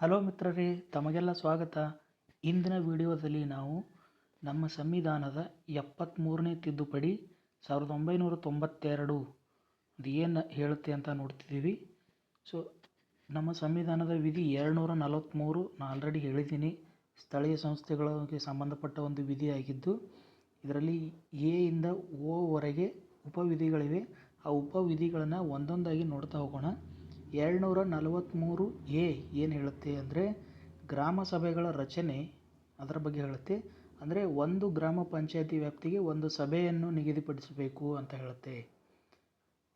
Hello ಮಿತ್ರರೇ, ತಮಗೆಲ್ಲ ಸ್ವಾಗತ. ಇಂದಿನ ವಿಡಿಯೋದಲ್ಲಿ ನಾವು ನಮ್ಮ ಸಂವಿಧಾನದ ಎಪ್ಪತ್ತ್ಮೂರನೇ ತಿದ್ದುಪಡಿ, ಸಾವಿರದ ಒಂಬೈನೂರ ತೊಂಬತ್ತೆರಡು ಅದು ಏನು ಹೇಳುತ್ತೆ ಅಂತ ನೋಡ್ತಿದ್ದೀವಿ. ಸೊ ನಮ್ಮ ಸಂವಿಧಾನದ ವಿಧಿ ಎರಡುನೂರ ನಲವತ್ತ್ಮೂರು ನಾನು ಆಲ್ರೆಡಿ ಹೇಳಿದ್ದೀನಿ. ಸ್ಥಳೀಯ ಸಂಸ್ಥೆಗಳಿಗೆ ಸಂಬಂಧಪಟ್ಟ ಒಂದು ವಿಧಿಯಾಗಿದ್ದು, ಇದರಲ್ಲಿ ಎ ಇಂದ ಓವರೆಗೆ ಉಪವಿಧಿಗಳಿವೆ. ಆ ಉಪವಿಧಿಗಳನ್ನು ಒಂದೊಂದಾಗಿ ನೋಡ್ತಾ ಹೋಗೋಣ. ಎರಡುನೂರ ನಲವತ್ತ್ಮೂರು ಎ ಏನು ಹೇಳುತ್ತೆ ಅಂದರೆ ಗ್ರಾಮ ಸಭೆಗಳ ರಚನೆ ಅದರ ಬಗ್ಗೆ ಹೇಳುತ್ತೆ. ಅಂದರೆ ಒಂದು ಗ್ರಾಮ ಪಂಚಾಯತಿ ವ್ಯಾಪ್ತಿಗೆ ಒಂದು ಸಭೆಯನ್ನು ನಿಗದಿಪಡಿಸಬೇಕು ಅಂತ ಹೇಳುತ್ತೆ.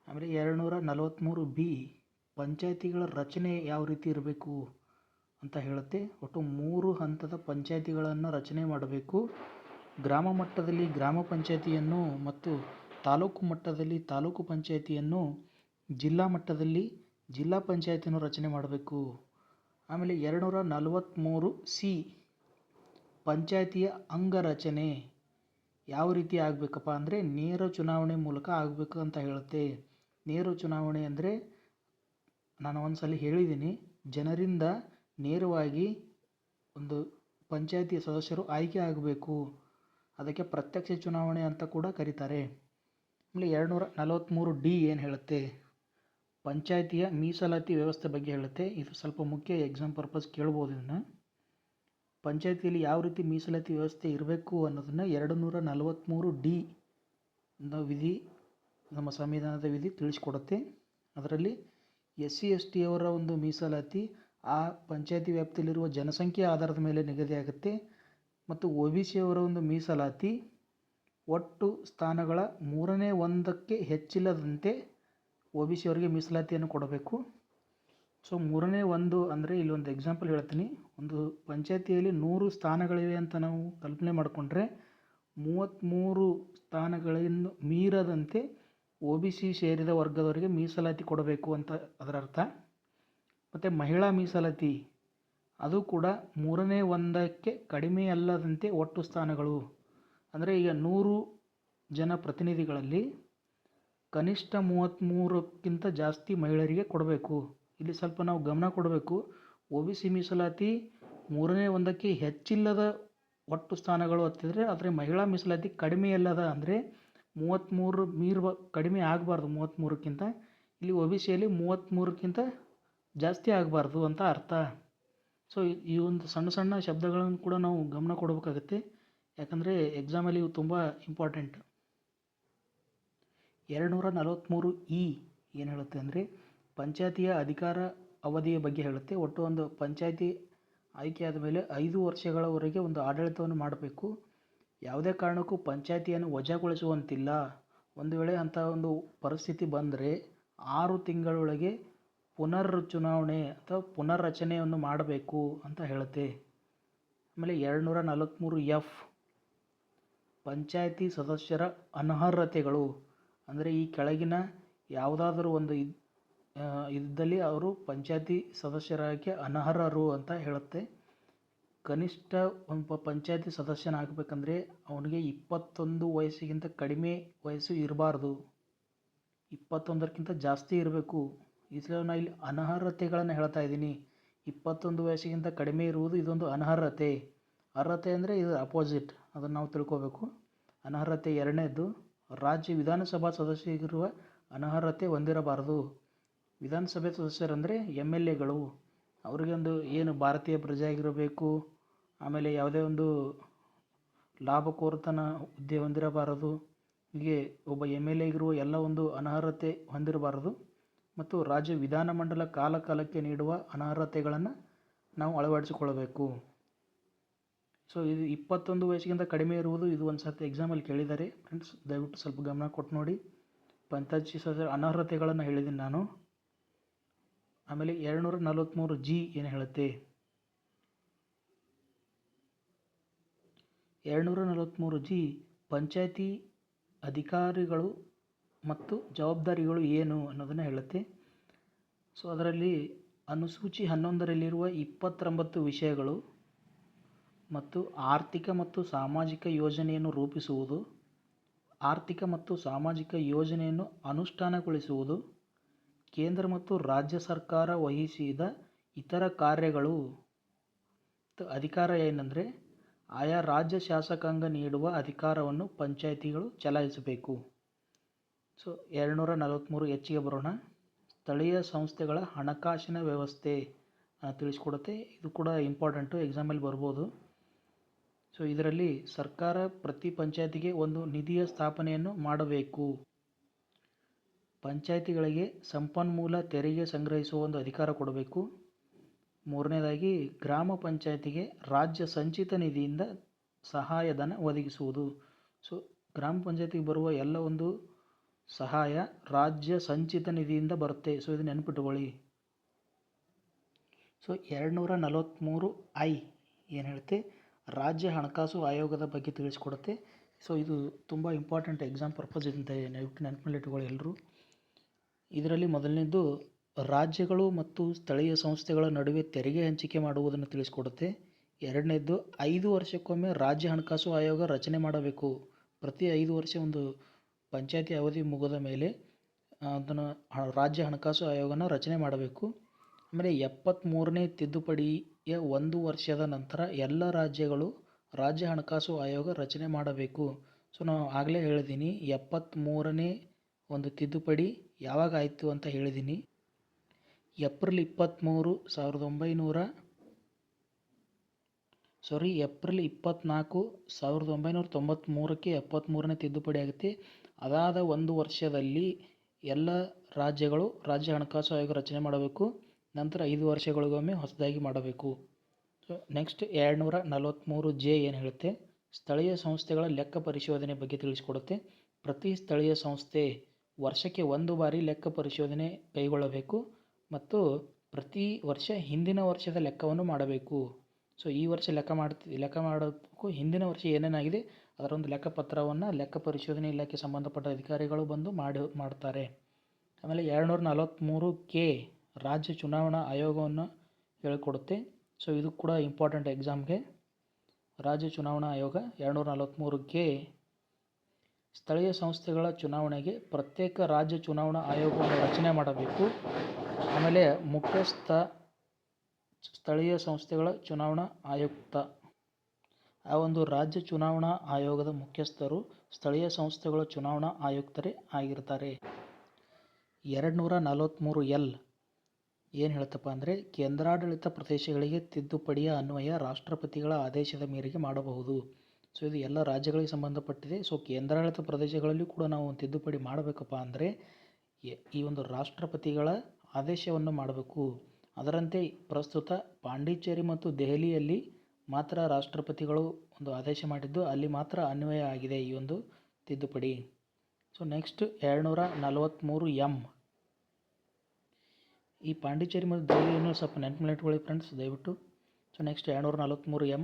ಆಮೇಲೆ ಎರಡುನೂರ ನಲವತ್ತ್ಮೂರು ಬಿ ಪಂಚಾಯತಿಗಳ ರಚನೆ ಯಾವ ರೀತಿ ಇರಬೇಕು ಅಂತ ಹೇಳುತ್ತೆ. ಒಟ್ಟು ಮೂರು ಹಂತದ ಪಂಚಾಯತಿಗಳನ್ನು ರಚನೆ ಮಾಡಬೇಕು. ಗ್ರಾಮ ಮಟ್ಟದಲ್ಲಿ ಗ್ರಾಮ ಪಂಚಾಯತಿಯನ್ನು ಮತ್ತು ತಾಲೂಕು ಮಟ್ಟದಲ್ಲಿ ತಾಲೂಕು ಪಂಚಾಯತಿಯನ್ನು ಜಿಲ್ಲಾ ಮಟ್ಟದಲ್ಲಿ ಜಿಲ್ಲಾ ಪಂಚಾಯತಿಯನ್ನು ರಚನೆ ಮಾಡಬೇಕು. ಆಮೇಲೆ ಎರಡುನೂರ ನಲವತ್ತ್ಮೂರು ಸಿ ಪಂಚಾಯತಿಯ ಅಂಗರಚನೆ ಯಾವ ರೀತಿ ಆಗಬೇಕಪ್ಪ ಅಂದರೆ ನೇರ ಚುನಾವಣೆ ಮೂಲಕ ಆಗಬೇಕು ಅಂತ ಹೇಳುತ್ತೆ. ನೇರ ಚುನಾವಣೆ ಅಂದರೆ ನಾನು ಒಂದು ಸಲ ಹೇಳಿದ್ದೀನಿ, ಜನರಿಂದ ನೇರವಾಗಿ ಒಂದು ಪಂಚಾಯತಿಯ ಸದಸ್ಯರು ಆಯ್ಕೆ ಆಗಬೇಕು. ಅದಕ್ಕೆ ಪ್ರತ್ಯಕ್ಷ ಚುನಾವಣೆ ಅಂತ ಕೂಡ ಕರೀತಾರೆ. ಆಮೇಲೆ ಎರಡುನೂರ ನಲವತ್ತ್ಮೂರು ಡಿ ಏನು ಹೇಳುತ್ತೆ? ಪಂಚಾಯತಿಯ ಮೀಸಲಾತಿ ವ್ಯವಸ್ಥೆ ಬಗ್ಗೆ ಹೇಳುತ್ತೆ. ಇದು ಸ್ವಲ್ಪ ಮುಖ್ಯ ಎಕ್ಸಾಮ್ ಪರ್ಪಸ್ ಕೇಳ್ಬೋದು ಇದನ್ನು. ಪಂಚಾಯತಿಯಲ್ಲಿ ಯಾವ ರೀತಿ ಮೀಸಲಾತಿ ವ್ಯವಸ್ಥೆ ಇರಬೇಕು ಅನ್ನೋದನ್ನು ಎರಡು ನೂರ ನಲವತ್ತ್ಮೂರು ಡಿ ವಿಧಿ, ನಮ್ಮ ಸಂವಿಧಾನದ ವಿಧಿ ತಿಳಿಸ್ಕೊಡುತ್ತೆ. ಅದರಲ್ಲಿ ಎಸ್ ಸಿ, ಎಸ್ ಟಿಯವರ ಒಂದು ಮೀಸಲಾತಿ ಆ ಪಂಚಾಯತಿ ವ್ಯಾಪ್ತಿಯಲ್ಲಿರುವ ಜನಸಂಖ್ಯೆ ಆಧಾರದ ಮೇಲೆ ನಿಗದಿಯಾಗುತ್ತೆ ಮತ್ತು ಒ ಬಿ ಸಿಯವರ ಒಂದು ಮೀಸಲಾತಿ ಒಟ್ಟು ಸ್ಥಾನಗಳ ಮೂರನೇ ಒಂದಕ್ಕೆ ಹೆಚ್ಚಿಲ್ಲದಂತೆ ಒ ಬಿ ಸಿ ಅವರಿಗೆ ಮೀಸಲಾತಿಯನ್ನು ಕೊಡಬೇಕು. ಸೊ ಮೂರನೇ ಒಂದು ಅಂದರೆ ಇಲ್ಲಿ ಒಂದು ಎಕ್ಸಾಂಪಲ್ ಹೇಳ್ತೀನಿ. ಒಂದು ಪಂಚಾಯತಿಯಲ್ಲಿ ನೂರು ಸ್ಥಾನಗಳಿವೆ ಅಂತ ನಾವು ಕಲ್ಪನೆ ಮಾಡಿಕೊಂಡ್ರೆ ಮೂವತ್ತ್ಮೂರು ಸ್ಥಾನಗಳನ್ನು ಮೀರದಂತೆ ಒ ಬಿ ಸಿ ಸೇರಿದ ವರ್ಗದವರಿಗೆ ಮೀಸಲಾತಿ ಕೊಡಬೇಕು ಅಂತ ಅದರ ಅರ್ಥ. ಮತ್ತು ಮಹಿಳಾ ಮೀಸಲಾತಿ, ಅದು ಕೂಡ ಮೂರನೇ ಒಂದಕ್ಕೆ ಕಡಿಮೆ ಅಲ್ಲದಂತೆ ಒಟ್ಟು ಸ್ಥಾನಗಳು. ಅಂದರೆ ಈಗ ನೂರು ಜನ ಪ್ರತಿನಿಧಿಗಳಲ್ಲಿ ಕನಿಷ್ಠ ಮೂವತ್ತ್ಮೂರಕ್ಕಿಂತ ಜಾಸ್ತಿ ಮಹಿಳೆಯರಿಗೆ ಕೊಡಬೇಕು. ಇಲ್ಲಿ ಸ್ವಲ್ಪ ನಾವು ಗಮನ ಕೊಡಬೇಕು. ಒ ಬಿ ಸಿ ಮೀಸಲಾತಿ ಮೂರನೇ ಒಂದಕ್ಕೆ ಹೆಚ್ಚಿಲ್ಲದ ಒಟ್ಟು ಸ್ಥಾನಗಳು ಹತ್ತಿದ್ರೆ ಆದರೆ ಮಹಿಳಾ ಮೀಸಲಾತಿ ಕಡಿಮೆ ಇಲ್ಲದ ಅಂದರೆ ಮೂವತ್ತ್ಮೂರು ಮೀರುವ ಕಡಿಮೆ ಆಗಬಾರ್ದು. ಮೂವತ್ತ್ಮೂರಕ್ಕಿಂತ ಇಲ್ಲಿ ಒ ಬಿ ಸಿಯಲ್ಲಿ ಮೂವತ್ತ್ಮೂರಕ್ಕಿಂತ ಜಾಸ್ತಿ ಆಗಬಾರ್ದು ಅಂತ ಅರ್ಥ. ಸೊ ಈ ಒಂದು ಸಣ್ಣ ಸಣ್ಣ ಶಬ್ದಗಳನ್ನು ಕೂಡ ನಾವು ಗಮನ ಕೊಡಬೇಕಾಗತ್ತೆ. ಯಾಕಂದರೆ ಎಕ್ಸಾಮಲ್ಲಿ ಇವು ತುಂಬ ಇಂಪಾರ್ಟೆಂಟ್ ಎರಡುನೂರ ನಲವತ್ತ್ಮೂರು ಇ ಏನು ಹೇಳುತ್ತೆ ಅಂದರೆ ಪಂಚಾಯತಿಯ ಅಧಿಕಾರ ಅವಧಿಯ ಬಗ್ಗೆ ಹೇಳುತ್ತೆ. ಒಟ್ಟು ಒಂದು ಪಂಚಾಯತಿ ಆಯ್ಕೆಯಾದ ಮೇಲೆ ಐದು ವರ್ಷಗಳವರೆಗೆ ಒಂದು ಆಡಳಿತವನ್ನು ಮಾಡಬೇಕು. ಯಾವುದೇ ಕಾರಣಕ್ಕೂ ಪಂಚಾಯತಿಯನ್ನು ವಜಾಗೊಳಿಸುವಂತಿಲ್ಲ. ಒಂದು ವೇಳೆ ಅಂಥ ಒಂದು ಪರಿಸ್ಥಿತಿ ಬಂದರೆ ಆರು ತಿಂಗಳೊಳಗೆ ಪುನರ್ ಚುನಾವಣೆ ಅಥವಾ ಪುನರ್ರಚನೆಯನ್ನು ಮಾಡಬೇಕು ಅಂತ ಹೇಳುತ್ತೆ. ಆಮೇಲೆ ಎರಡುನೂರ ನಲವತ್ತ್ಮೂರು ಎಫ್ ಪಂಚಾಯತಿ ಸದಸ್ಯರ ಅನರ್ಹತೆಗಳು. ಅಂದರೆ ಈ ಕೆಳಗಿನ ಯಾವುದಾದರೂ ಒಂದು ಇದು ಇದ್ದಲ್ಲಿ ಅವರು ಪಂಚಾಯತಿ ಸದಸ್ಯರಾಗಿ ಅನರ್ಹರು ಅಂತ ಹೇಳುತ್ತೆ. ಕನಿಷ್ಠ ಒಬ್ಬ ಪಂಚಾಯತಿ ಸದಸ್ಯನಾಗಬೇಕಂದ್ರೆ ಅವನಿಗೆ ಇಪ್ಪತ್ತೊಂದು ವಯಸ್ಸಿಗಿಂತ ಕಡಿಮೆ ವಯಸ್ಸು ಇರಬಾರ್ದು. ಇಪ್ಪತ್ತೊಂದಕ್ಕಿಂತ ಜಾಸ್ತಿ ಇರಬೇಕು. ಇದರಲ್ಲಿ ನಾನು ಇಲ್ಲಿ ಅನರ್ಹತೆಗಳನ್ನು ಹೇಳ್ತಾ ಇದ್ದೀನಿ. ಇಪ್ಪತ್ತೊಂದು ವಯಸ್ಸಿಗಿಂತ ಕಡಿಮೆ ಇರುವುದು ಇದೊಂದು ಅನರ್ಹತೆ. ಅರ್ಹತೆ ಅಂದರೆ ಇದು ಅಪೋಸಿಟ್ ಅದನ್ನು ನಾವು ತಿಳ್ಕೋಬೇಕು. ಅನರ್ಹತೆ ಎರಡನೇದು ರಾಜ್ಯ ವಿಧಾನಸಭಾ ಸದಸ್ಯರಿಗಿರುವ ಅನರ್ಹತೆ ಹೊಂದಿರಬಾರದು. ವಿಧಾನಸಭೆ ಸದಸ್ಯರಂದರೆ ಎಂ ಎಲ್ ಎಗಳು ಅವರಿಗೆ ಒಂದು ಏನು ಭಾರತೀಯ ಪ್ರಜೆ ಆಗಿರಬೇಕು ಆಮೇಲೆ ಯಾವುದೇ ಒಂದು ಲಾಭಕೋರತನ ಹುದ್ದೆ ಹೊಂದಿರಬಾರದು, ಹೀಗೆ ಒಬ್ಬ ಎಂ ಎಲ್ ಎಗಿರುವ ಎಲ್ಲ ಒಂದು ಅನರ್ಹತೆ ಹೊಂದಿರಬಾರದು. ಮತ್ತು ರಾಜ್ಯ ವಿಧಾನಮಂಡಲ ಕಾಲ ಕಾಲಕ್ಕೆ ನೀಡುವ ಅನರ್ಹತೆಗಳನ್ನು ನಾವು ಅಳವಡಿಸಿಕೊಳ್ಳಬೇಕು. ಸೊ ಇದು ಇಪ್ಪತ್ತೊಂದು ವಯಸ್ಸಿಗಿಂತ ಕಡಿಮೆ ಇರುವುದು ಇದು ಒಂದು ಸರ್ತಿ ಎಕ್ಸಾಮಲ್ಲಿ ಕೇಳಿದ್ದಾರೆ. ಫ್ರೆಂಡ್ಸ್ ದಯವಿಟ್ಟು ಸ್ವಲ್ಪ ಗಮನ ಕೊಟ್ಟು ನೋಡಿ. ಪಂಚಾಯತ್ ಸದಸ್ಯರ ಅನರ್ಹತೆಗಳನ್ನು ಹೇಳಿದ್ದೀನಿ ನಾನು. ಆಮೇಲೆ ಎರಡುನೂರ ನಲವತ್ತ್ಮೂರು ಜಿ ಏನು ಹೇಳುತ್ತೆ? ಎರಡುನೂರ ನಲವತ್ತ್ಮೂರು ಜಿ ಪಂಚಾಯತಿ ಅಧಿಕಾರಿಗಳು ಮತ್ತು ಜವಾಬ್ದಾರಿಗಳು ಏನು ಅನ್ನೋದನ್ನು ಹೇಳುತ್ತೆ. ಸೊ ಅದರಲ್ಲಿ ಅನುಸೂಚಿ ಹನ್ನೊಂದರಲ್ಲಿರುವ ಇಪ್ಪತ್ತೊಂಬತ್ತು ವಿಷಯಗಳು ಮತ್ತು ಆರ್ಥಿಕ ಮತ್ತು ಸಾಮಾಜಿಕ ಯೋಜನೆಯನ್ನು ರೂಪಿಸುವುದು, ಆರ್ಥಿಕ ಮತ್ತು ಸಾಮಾಜಿಕ ಯೋಜನೆಯನ್ನು ಅನುಷ್ಠಾನಗೊಳಿಸುವುದು, ಕೇಂದ್ರ ಮತ್ತು ರಾಜ್ಯ ಸರ್ಕಾರ ವಹಿಸಿದ ಇತರ ಕಾರ್ಯಗಳು. ಅಧಿಕಾರ ಏನಂದರೆ, ಆಯಾ ರಾಜ್ಯ ಶಾಸಕಾಂಗ ನೀಡುವ ಅಧಿಕಾರವನ್ನು ಪಂಚಾಯಿತಿಗಳು ಚಲಾಯಿಸಬೇಕು. ಸೊ ಎರಡುನೂರ ನಲವತ್ತ್ಮೂರು ಹೆಚ್ಚಿಗೆ ಬರೋಣ. ಸ್ಥಳೀಯ ಸಂಸ್ಥೆಗಳ ಹಣಕಾಸಿನ ವ್ಯವಸ್ಥೆ ತಿಳಿಸ್ಕೊಡುತ್ತೆ. ಇದು ಕೂಡ ಇಂಪಾರ್ಟೆಂಟು ಎಕ್ಸಾಮಲ್ಲಿ ಬರ್ಬೋದು. ಸೊ ಇದರಲ್ಲಿ ಸರ್ಕಾರ ಪ್ರತಿ ಪಂಚಾಯತಿಗೆ ಒಂದು ನಿಧಿಯ ಸ್ಥಾಪನೆಯನ್ನು ಮಾಡಬೇಕು. ಪಂಚಾಯಿತಿಗಳಿಗೆ ಸಂಪನ್ಮೂಲ ತೆರಿಗೆ ಸಂಗ್ರಹಿಸುವ ಒಂದು ಅಧಿಕಾರ ಕೊಡಬೇಕು. ಮೂರನೇದಾಗಿ, ಗ್ರಾಮ ಪಂಚಾಯತಿಗೆ ರಾಜ್ಯ ಸಂಚಿತ ನಿಧಿಯಿಂದ ಸಹಾಯಧನ ಒದಗಿಸುವುದು. ಸೊ ಗ್ರಾಮ ಪಂಚಾಯತಿಗೆ ಬರುವ ಎಲ್ಲ ಒಂದು ಸಹಾಯ ರಾಜ್ಯ ಸಂಚಿತ ನಿಧಿಯಿಂದ ಬರುತ್ತೆ. ಸೊ ಇದು ನೆನಪಿಟ್ಟುಕೊಳ್ಳಿ ಸೊ ಎರಡುನೂರ ನಲವತ್ತ್ಮೂರು ಐ ಏನು ಹೇಳುತ್ತೆ? ರಾಜ್ಯ ಹಣಕಾಸು ಆಯೋಗದ ಬಗ್ಗೆ ತಿಳಿಸ್ಕೊಡುತ್ತೆ. ಸೊ ಇದು ತುಂಬ ಇಂಪಾರ್ಟೆಂಟ್ ಎಕ್ಸಾಮ್ ಪರ್ಪಸ್ ಅಂತ ನೆನಪಿನಲ್ಲಿ ಎಲ್ಲರೂ ಇದರಲ್ಲಿ ಮೊದಲನೇದು, ರಾಜ್ಯಗಳು ಮತ್ತು ಸ್ಥಳೀಯ ಸಂಸ್ಥೆಗಳ ನಡುವೆ ತೆರಿಗೆ ಹಂಚಿಕೆ ಮಾಡುವುದನ್ನು ತಿಳಿಸ್ಕೊಡುತ್ತೆ. ಎರಡನೇದ್ದು ಐದು ವರ್ಷಕ್ಕೊಮ್ಮೆ ರಾಜ್ಯ ಹಣಕಾಸು ಆಯೋಗ ರಚನೆ ಮಾಡಬೇಕು. ಪ್ರತಿ ಐದು ವರ್ಷ ಒಂದು ಪಂಚಾಯತಿ ಅವಧಿ ಮುಗಿದ ಮೇಲೆ ಅದನ್ನು ರಾಜ್ಯ ಹಣಕಾಸು ಆಯೋಗನ ರಚನೆ ಮಾಡಬೇಕು. ಆಮೇಲೆ ಎಪ್ಪತ್ತ್ಮೂರನೇ ತಿದ್ದುಪಡಿಯ ಒಂದು ವರ್ಷದ ನಂತರ ಎಲ್ಲ ರಾಜ್ಯಗಳು ರಾಜ್ಯ ಹಣಕಾಸು ಆಯೋಗ ರಚನೆ ಮಾಡಬೇಕು. ಸೊ, ನಾವು ಆಗಲೇ ಹೇಳಿದ್ದೀನಿ ಎಪ್ಪತ್ತ್ಮೂರನೇ ಒಂದು ತಿದ್ದುಪಡಿ ಯಾವಾಗ ಆಯಿತು ಅಂತ ಹೇಳಿದ್ದೀನಿ ಏಪ್ರಿಲ್ ಇಪ್ಪತ್ತ್ಮೂರು ಸಾವಿರದ ಒಂಬೈನೂರ ಸಾರಿ, ಏಪ್ರಿಲ್ ಇಪ್ಪತ್ತ್ನಾಲ್ಕು ಸಾವಿರದ ಒಂಬೈನೂರ ತೊಂಬತ್ತ್ಮೂರಕ್ಕೆ ಎಪ್ಪತ್ತ್ಮೂರನೇ ತಿದ್ದುಪಡಿ ಆಗುತ್ತೆ. ಅದಾದ ಒಂದು ವರ್ಷದಲ್ಲಿ ಎಲ್ಲ ರಾಜ್ಯಗಳು ರಾಜ್ಯ ಹಣಕಾಸು ಆಯೋಗ ರಚನೆ ಮಾಡಬೇಕು. ನಂತರ ಐದು ವರ್ಷಗಳಿಗೊಮ್ಮೆ ಹೊಸದಾಗಿ ಮಾಡಬೇಕು. ಸೊ ನೆಕ್ಸ್ಟ್ ಎರಡುನೂರ ನಲವತ್ತ್ಮೂರು ಜೆ ಏನು ಹೇಳುತ್ತೆ? ಸ್ಥಳೀಯ ಸಂಸ್ಥೆಗಳ ಲೆಕ್ಕ ಪರಿಶೋಧನೆ ಬಗ್ಗೆ ತಿಳಿಸಿಕೊಡುತ್ತೆ. ಪ್ರತಿ ಸ್ಥಳೀಯ ಸಂಸ್ಥೆ ವರ್ಷಕ್ಕೆ ಒಂದು ಬಾರಿ ಲೆಕ್ಕ ಪರಿಶೋಧನೆ ಕೈಗೊಳ್ಳಬೇಕು ಮತ್ತು ಪ್ರತಿ ವರ್ಷ ಹಿಂದಿನ ವರ್ಷದ ಲೆಕ್ಕವನ್ನು ಮಾಡಬೇಕು. ಸೊ ಈ ವರ್ಷ ಲೆಕ್ಕ ಮಾಡ್ತಿ, ಲೆಕ್ಕ ಮಾಡಬೇಕು. ಹಿಂದಿನ ವರ್ಷ ಏನೇನಾಗಿದೆ? ಅದರ ಒಂದು ಲೆಕ್ಕಪತ್ರವನ್ನು ಲೆಕ್ಕ ಪರಿಶೋಧನೆ ಇಲಾಖೆ ಸಂಬಂಧಪಟ್ಟ ಅಧಿಕಾರಿಗಳು ಬಂದು ಮಾಡಿ, ಮಾಡ್ತಾರೆ. ಆಮೇಲೆ ಎರಡುನೂರ ನಲವತ್ತ್ಮೂರು ಕೆ ರಾಜ್ಯ ಚುನಾವಣಾ ಆಯೋಗವನ್ನು ಹೇಳಿಕೊಡುತ್ತೆ. ಸೊ ಇದು ಕೂಡ ಇಂಪಾರ್ಟೆಂಟ್ ಎಕ್ಸಾಮ್ಗೆ ರಾಜ್ಯ ಚುನಾವಣಾ ಆಯೋಗ ಎರಡುನೂರ ನಲವತ್ತ್ಮೂರು ಸ್ಥಳೀಯ ಸಂಸ್ಥೆಗಳ ಚುನಾವಣೆಗೆ ಪ್ರತ್ಯೇಕ ರಾಜ್ಯ ಚುನಾವಣಾ ಆಯೋಗವನ್ನು ರಚನೆ ಮಾಡಬೇಕು. ಆಮೇಲೆ ಮುಖ್ಯಸ್ಥ ಸ್ಥಳೀಯ ಸಂಸ್ಥೆಗಳ ಚುನಾವಣಾ ಆಯುಕ್ತ. ಆ ಒಂದು ರಾಜ್ಯ ಚುನಾವಣಾ ಆಯೋಗದ ಮುಖ್ಯಸ್ಥರು ಸ್ಥಳೀಯ ಸಂಸ್ಥೆಗಳ ಚುನಾವಣಾ ಆಯುಕ್ತರೇ ಆಗಿರ್ತಾರೆ. ಎರಡು ನೂರ ನಲವತ್ತ್ಮೂರು ಎಲ್ ಏನು ಹೇಳ್ತಪ್ಪ ಅಂದರೆ ಕೇಂದ್ರಾಡಳಿತ ಪ್ರದೇಶಗಳಿಗೆ ತಿದ್ದುಪಡಿಯ ಅನ್ವಯ ರಾಷ್ಟ್ರಪತಿಗಳ ಆದೇಶದ ಮೇರೆಗೆ ಮಾಡಬಹುದು. ಸೊ ಇದು ಎಲ್ಲ ರಾಜ್ಯಗಳಿಗೆ ಸಂಬಂಧಪಟ್ಟಿದೆ. ಸೊ ಕೇಂದ್ರಾಡಳಿತ ಪ್ರದೇಶಗಳಲ್ಲಿ ಕೂಡ ನಾವು ತಿದ್ದುಪಡಿ ಮಾಡಬೇಕಪ್ಪ ಅಂದರೆ ಈ ಒಂದು ರಾಷ್ಟ್ರಪತಿಗಳ ಆದೇಶವನ್ನು ಮಾಡಬೇಕು. ಅದರಂತೆ ಪ್ರಸ್ತುತ ಪಾಂಡಿಚೇರಿ ಮತ್ತು ದೆಹಲಿಯಲ್ಲಿ ಮಾತ್ರ ರಾಷ್ಟ್ರಪತಿಗಳು ಒಂದು ಆದೇಶ ಮಾಡಿದ್ದು, ಅಲ್ಲಿ ಮಾತ್ರ ಅನ್ವಯ ಆಗಿದೆ ಈ ಒಂದು ತಿದ್ದುಪಡಿ. ಸೊ ನೆಕ್ಸ್ಟ್ ಎರಡುನೂರ ನಲವತ್ತ್ಮೂರು ಎಂ ಈ ಪಾಂಡಿಚೇರಿ ಮತ್ತು ದೆಹಲಿಯನ್ನು ಸ್ವಲ್ಪ ನೆನಪಿನಲ್ಲಿಟ್ಕೊಳ್ಳಿ ಫ್ರೆಂಡ್ಸ್ ದಯವಿಟ್ಟು. ಸೊ ನೆಕ್ಸ್ಟ್ ಎರಡುನೂರ ನಲವತ್ತ್ಮೂರು ಎಂ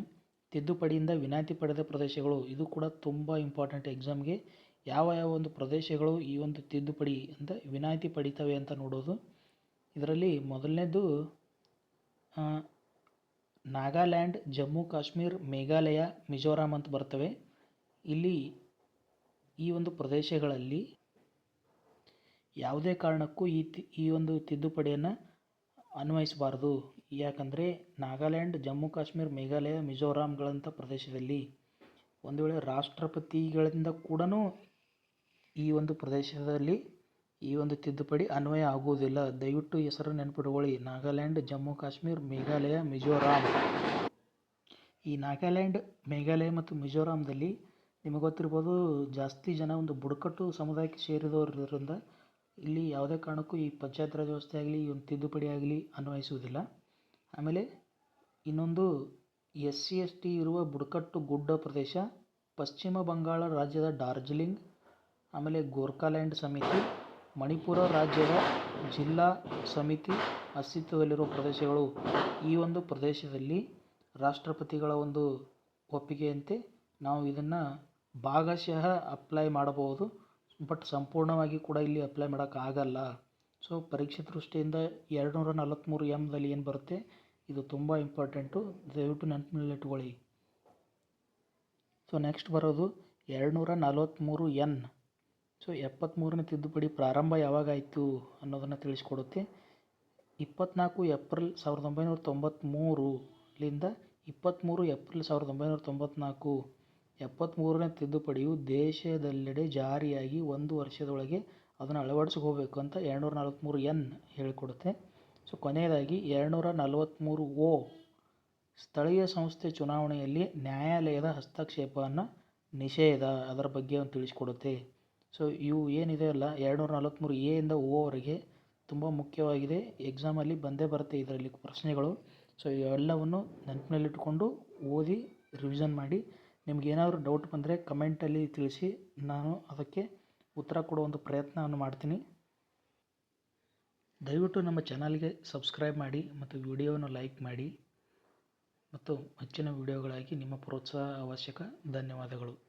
ತಿದ್ದುಪಡಿಯಿಂದ ವಿನಾಯಿತಿ ಪಡೆದ ಪ್ರದೇಶಗಳು. ಇದು ಕೂಡ ತುಂಬ ಇಂಪಾರ್ಟೆಂಟ್ ಎಕ್ಸಾಮ್ಗೆ ಯಾವ ಯಾವ ಒಂದು ಪ್ರದೇಶಗಳು ಈ ಒಂದು ತಿದ್ದುಪಡಿ ಅಂತ ವಿನಾಯಿತಿ ಪಡಿತವೆ ಅಂತ ನೋಡೋದು. ಇದರಲ್ಲಿ ಮೊದಲನೇದು ನಾಗಾಲ್ಯಾಂಡ್, ಜಮ್ಮು, ಕಾಶ್ಮೀರ್, ಮೇಘಾಲಯ, ಮಿಜೋರಾಂ ಅಂತ ಬರ್ತವೆ. ಇಲ್ಲಿ ಈ ಒಂದು ಪ್ರದೇಶಗಳಲ್ಲಿ ಯಾವುದೇ ಕಾರಣಕ್ಕೂ ಈ ತಿ, ಈ ಒಂದು ತಿದ್ದುಪಡಿಯನ್ನು ಅನ್ವಯಿಸಬಾರ್ದು. ಯಾಕಂದರೆ ನಾಗಾಲ್ಯಾಂಡ್, ಜಮ್ಮು ಕಾಶ್ಮೀರ್, ಮೇಘಾಲಯ ಮಿಜೋರಾಂಗಳಂಥ ಪ್ರದೇಶದಲ್ಲಿ ಒಂದು ವೇಳೆ ರಾಷ್ಟ್ರಪತಿಗಳಿಂದ ಕೂಡ ಈ ಒಂದು ಪ್ರದೇಶದಲ್ಲಿ ಈ ಒಂದು ತಿದ್ದುಪಡಿ ಅನ್ವಯ ಆಗುವುದಿಲ್ಲ. ದಯವಿಟ್ಟು ಹೆಸರು ನೆನಪಿಟ್ಕೊಳ್ಳಿ. ನಾಗಾಲ್ಯಾಂಡ್, ಜಮ್ಮು ಕಾಶ್ಮೀರ, ಮೇಘಾಲಯ, ಮಿಜೋರಾಂ. ಈ ನಾಗಾಲ್ಯಾಂಡ್, ಮೇಘಾಲಯ ಮತ್ತು ಮಿಜೋರಾಂದಲ್ಲಿ ನಿಮಗೆ ಗೊತ್ತಿರ್ಬೋದು ಜಾಸ್ತಿ ಜನ ಒಂದು ಬುಡಕಟ್ಟು ಸಮುದಾಯಕ್ಕೆ ಸೇರಿದವರು ಇರೋದ್ರಿಂದ ಇಲ್ಲಿ ಯಾವುದೇ ಕಾರಣಕ್ಕೂ ಈ ಪಂಚಾಯತ್ ರಾಜ್ ವ್ಯವಸ್ಥೆ ಆಗಲಿ ಒಂದು ತಿದ್ದುಪಡಿ ಆಗಲಿ ಅನ್ವಯಿಸುವುದಿಲ್ಲ. ಆಮೇಲೆ ಇನ್ನೊಂದು ಎಸ್ ಸಿ ಎಸ್ ಟಿ ಇರುವ ಬುಡಕಟ್ಟು ಗುಡ್ಡ ಪ್ರದೇಶ, ಪಶ್ಚಿಮ ಬಂಗಾಳ ರಾಜ್ಯದ ಡಾರ್ಜಿಲಿಂಗ್, ಆಮೇಲೆ ಗೋರ್ಖಾಲ್ಯಾಂಡ್ ಸಮಿತಿ, ಮಣಿಪುರ ರಾಜ್ಯದ ಜಿಲ್ಲಾ ಸಮಿತಿ ಅಸ್ತಿತ್ವದಲ್ಲಿರುವ ಪ್ರದೇಶಗಳು ಈ ಒಂದು ಪ್ರದೇಶದಲ್ಲಿ ರಾಷ್ಟ್ರಪತಿಗಳ ಒಂದು ಒಪ್ಪಿಗೆಯಂತೆ ನಾವು ಇದನ್ನು ಭಾಗಶಃ ಅಪ್ಲೈ ಮಾಡಬಹುದು. ಬಟ್ ಸಂಪೂರ್ಣವಾಗಿ ಕೂಡ ಇಲ್ಲಿ ಅಪ್ಲೈ ಮಾಡೋಕ್ಕಾಗಲ್ಲ ಸೊ ಪರೀಕ್ಷೆ ದೃಷ್ಟಿಯಿಂದ ಎರಡು ನೂರ ನಲವತ್ತ್ಮೂರು ಎಮ್ದಲ್ಲಿ ಏನು ಬರುತ್ತೆ? ಇದು ತುಂಬ ಇಂಪಾರ್ಟೆಂಟು ದಯವಿಟ್ಟು ನೆನಪಿನಲ್ಲಿಟ್ಕೊಳ್ಳಿ ಸೊ ನೆಕ್ಸ್ಟ್ ಬರೋದು ಎರಡು ನೂರ ನಲವತ್ತ್ಮೂರು ಎನ್ ಸೊ ಎಪ್ಪತ್ತ್ಮೂರನೇ ತಿದ್ದುಪಡಿ ಪ್ರಾರಂಭ ಯಾವಾಗಾಯಿತು ಅನ್ನೋದನ್ನು ತಿಳಿಸ್ಕೊಡುತ್ತೆ. ಇಪ್ಪತ್ತ್ನಾಲ್ಕು ಏಪ್ರಿಲ್ ಸಾವಿರದ ಒಂಬೈನೂರ ತೊಂಬತ್ತ್ಮೂರರಿಂದ ಇಪ್ಪತ್ತ್ಮೂರು ಏಪ್ರಿಲ್ ಸಾವಿರದ ಒಂಬೈನೂರ ತೊಂಬತ್ತ್ನಾಲ್ಕು ಎಪ್ಪತ್ತ್ಮೂರನೇ ತಿದ್ದುಪಡಿಯು ದೇಶದೆಲ್ಲೆಡೆ ಜಾರಿಯಾಗಿ ಒಂದು ವರ್ಷದೊಳಗೆ ಅದನ್ನು ಅಳವಡಿಸ್ಕೋಬೇಕು ಅಂತ ಎರಡುನೂರ ನಲವತ್ತ್ಮೂರು ಎನ್ ಹೇಳಿಕೊಡುತ್ತೆ. ಸೊ, ಕೊನೆಯದಾಗಿ ಎರಡುನೂರ ನಲವತ್ತ್ಮೂರು ಓ ಸ್ಥಳೀಯ ಸಂಸ್ಥೆ ಚುನಾವಣೆಯಲ್ಲಿ ನ್ಯಾಯಾಲಯದ ಹಸ್ತಕ್ಷೇಪವನ್ನು ನಿಷೇಧ ಅದರ ಬಗ್ಗೆ ಒಂದು ತಿಳಿಸ್ಕೊಡುತ್ತೆ. ಸೊ, ಇವು ಏನಿದೆ ಅಲ್ಲ, ಎರಡುನೂರ ನಲವತ್ತ್ಮೂರು ಎ ಇಂದ ಓವರೆಗೆ ತುಂಬ ಮುಖ್ಯವಾಗಿದೆ. ಎಕ್ಸಾಮಲ್ಲಿ ಬಂದೇ ಬರುತ್ತೆ ಇದರಲ್ಲಿ ಪ್ರಶ್ನೆಗಳು. ಸೊ, ಇವೆಲ್ಲವನ್ನು ನೆನಪಿನಲ್ಲಿಟ್ಟುಕೊಂಡು ಓದಿ ರಿವಿಷನ್ ಮಾಡಿ ನಿಮಗೇನಾದರೂ ಡೌಟ್ ಬಂದರೆ ಕಮೆಂಟಲ್ಲಿ ತಿಳಿಸಿ. ನಾನು ಅದಕ್ಕೆ ಉತ್ತರ ಕೊಡೋ ಒಂದು ಪ್ರಯತ್ನವನ್ನು ಮಾಡ್ತೀನಿ. ದಯವಿಟ್ಟು ನಮ್ಮ ಚಾನಲ್ಗೆ ಸಬ್ಸ್ಕ್ರೈಬ್ ಮಾಡಿ ಮತ್ತು ವಿಡಿಯೋವನ್ನು ಲೈಕ್ ಮಾಡಿ. ಮತ್ತು ಹೆಚ್ಚಿನ ವಿಡಿಯೋಗಳಾಗಿ ನಿಮ್ಮ ಪ್ರೋತ್ಸಾಹ ಅವಶ್ಯಕ. ಧನ್ಯವಾದಗಳು.